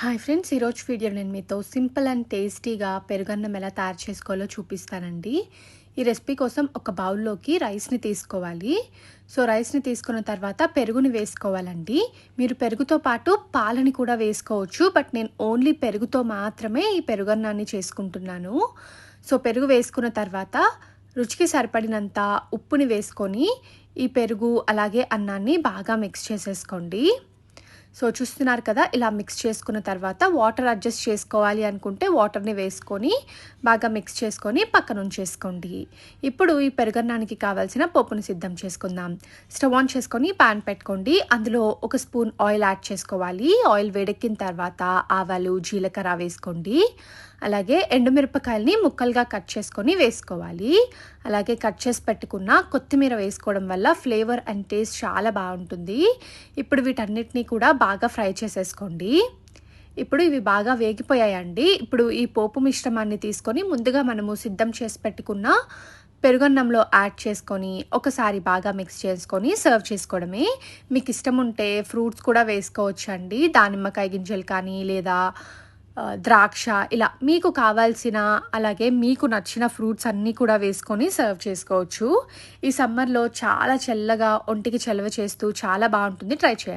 Hi friends ఈరోజు video నేను మీతో సింపుల్ అండ్ టేస్టీగా పెరుగన్నం ఎలా తయారు చేసుకోవాలో చూపిస్తానండి. ఈ రెసిపీ కోసం ఒక బౌల్లోకి రైస్ని తీసుకోవాలి. సో రైస్ని తీసుకున్న తర్వాత పెరుగుని వేసుకోవాలండి. మీరు పెరుగుతో పాటు పాలని కూడా వేసుకోవచ్చు బట్ నేను ఓన్లీ పెరుగుతో మాత్రమే ఈ పెరుగన్నాన్ని చేసుకుంటున్నాను. సో పెరుగు వేసుకున్న తర్వాత రుచికి సరిపడినంత ఉప్పుని వేసుకొని ఈ పెరుగు అలాగే అన్నాన్ని బాగా మిక్స్ చేసేసుకోండి. సో చూస్తున్నారు కదా ఇలా మిక్స్ చేసుకున్న తర్వాత వాటర్ అడ్జస్ట్ చేసుకోవాలి అనుకుంటే వాటర్ని వేసుకొని బాగా మిక్స్ చేసుకొని పక్కన ఉంచేసుకోండి. ఇప్పుడు ఈ పెరుగన్నానికి కావాల్సిన పప్పును సిద్ధం చేసుకుందాం. స్టవ్ ఆన్ చేసుకొని పాన్ పెట్టుకోండి. అందులో ఒక స్పూన్ ఆయిల్ యాడ్ చేసుకోవాలి. ఆయిల్ వేడెక్కిన తర్వాత ఆవాలు జీలకర్ర వేసుకోండి. అలాగే ఎండుమిరపకాయలని ముక్కలుగా కట్ చేసుకొని వేసుకోవాలి. అలాగే కట్ చేసి పెట్టుకున్న కొత్తిమీర వేసుకోవడం వల్ల ఫ్లేవర్ అండ్ టేస్ట్ చాలా బాగుంటుంది. ఇప్పుడు వీటన్నిటిని కూడా బాగా ఫ్రై చేసేసుకోండి. ఇప్పుడు ఇవి బాగా వేగిపోయాయండి. ఇప్పుడు ఈ పోపు మిశ్రమాన్ని తీసుకొని ముందుగా మనము సిద్ధం చేసి పెట్టుకున్న పెరుగన్నంలో యాడ్ చేసుకొని ఒకసారి బాగా మిక్స్ చేసుకొని సర్వ్ చేసుకోవడమే. మీకు ఇష్టం ఉంటే ఫ్రూట్స్ కూడా వేసుకోవచ్చు అండి దానిమ్మకాయ గింజలు కానీ లేదా ద్రాక్ష ఇలా మీకు కావాల్సిన అలాగే మీకు నచ్చిన ఫ్రూట్స్ అన్నీ కూడా వేసుకొని సర్వ్ చేసుకోవచ్చు. ఈ సమ్మర్లో చాలా చల్లగా ఒంటికి చలవ చేస్తూ చాలా బాగుంటుంది. ట్రై చేయండి.